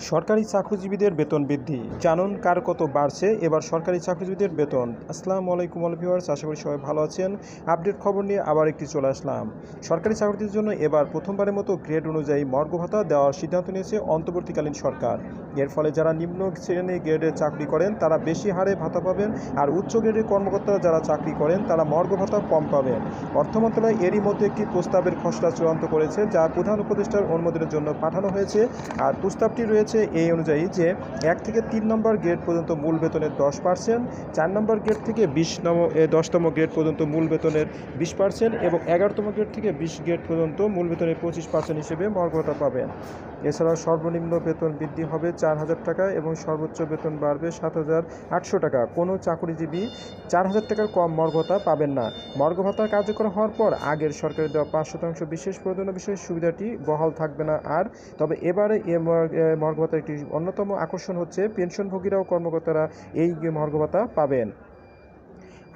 সরকারি চাকরিজীবীদের বেতন বৃদ্ধি। জানুন কার কত বাড়ছে। এবার সরকারি চাকরিজীবীদের বেতন। আসসালামু আলাইকুম অল ভিউয়ার্স আশা করি সবাই ভালো আছেন। আপডেট খবর নিয়ে আবার একটি চলে আসলাম। সরকারি চাকরিদের জন্য এবার প্রথমবারের মতো গ্রেড অনুযায়ী মর্গ ভাতা দেওয়ার সিদ্ধান্ত নিয়েছে অন্তর্বর্তীকালীন সরকার। এর ফলে যারা নিম্ন শ্রেণি গ্রেডে চাকরি করেন, তারা বেশি হারে ভাতা পাবেন আর উচ্চ গ্রেডের কর্মকর্তারা যারা চাকরি করেন, তারা মর্গ ভাতা কম পাবেন। অর্থ মন্ত্রণালয় এরই মধ্যে একটি প্রস্তাবের খসড়া চূড়ান্ত করেছে, যা প্রধান উপদেষ্টার অনুমোদনের জন্য পাঠানো হয়েছে। আর প্রস্তাবটি রয়েছে এই অনুযায়ী যে এক থেকে তিন নম্বর গ্রেড পর্যন্ত মূল বেতনের দশ পার্সেন্ট চার নম্বর গ্রেড থেকে বিশ নম দশতম গ্রেড পর্যন্ত মূল বেতনের বিশ পার্সেন্ট এবং এগারোতম গ্রেড থেকে বিশ গ্রেড পর্যন্ত মূল বেতনের পঁচিশ পার্সেন্ট হিসেবে মর্গতা পাবেন। এছাড়াও সর্বনিম্ন বেতন বৃদ্ধি হবে চার হাজার টাকা এবং সর্বোচ্চ বেতন বাড়বে সাত হাজার আটশো টাকা। কোনো চাকরিজীবী চার হাজার টাকার কম মর্গতা পাবেন না। মর্গ ভাতা কার্যকর হওয়ার পর আগের সরকারের দেওয়া পাঁচ শতাংশ বিশেষ প্রয়োজনীয় বিশেষ সুবিধাটি বহাল থাকবে না আর। তবে এবারে এ মর্গ এ মর্গ ভাতার একটি অন্যতম আকর্ষণ হচ্ছে পেনশনভোগীরাও কর্মকর্তারা এই মর্গ ভাতা পাবেন।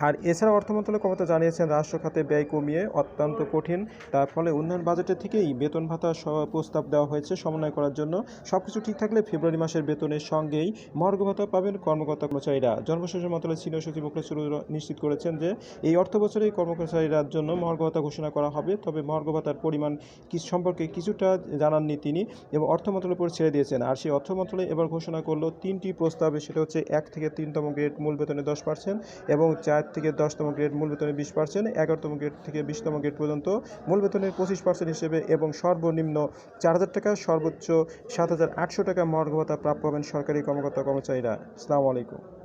আর এছাড়া অর্থ মন্ত্রণালয় ক্ষমতা জানিয়েছেন, রাষ্ট্র খাতে ব্যয় কমিয়ে অত্যন্ত কঠিন। তার ফলে উন্নয়ন বাজেটের থেকেই বেতন ভাতা প্রস্তাব দেওয়া হয়েছে সমন্বয় করার জন্য। সব কিছু ঠিক থাকলে ফেব্রুয়ারি মাসের বেতনের সঙ্গেই মর্গ ভাতা পাবেন কর্মকর্তা কর্মচারীরা। জনপ্রশাসন মন্ত্রণালয়ের সিনিয়র সচিব মুখলেসুর নিশ্চিত করেছেন যে, এই অর্থ বছরেই কর্মচারীরার জন্য মর্গ ভাতা ঘোষণা করা হবে। তবে মর্গ ভাতার পরিমাণ সম্পর্কে কিছুটা জানাননি তিনি এবং অর্থ মন্ত্রণালয়ের উপর ছেড়ে দিয়েছেন। আর সেই অর্থ মন্ত্রণালয় এবার ঘোষণা করল তিনটি প্রস্তাবে, সেটা হচ্ছে এক থেকে তিনতম গ্রেড মূল বেতনে দশ পার্সেন্ট এবং চার থেকে দশতম গ্রেড মূল বেতনের বিশ পার্সেন্ট এগারোতম গ্রেড থেকে বিশতম গ্রেড পর্যন্ত মূল বেতনের পঁচিশ পার্সেন্ট হিসেবে এবং সর্বনিম্ন চার হাজার টাকা, সর্বোচ্চ সাত হাজার আটশো টাকা মর্গ ভাতা প্রাপ্য হবেন সরকারি কর্মকর্তা কর্মচারীরা। আসসালামু আলাইকুম।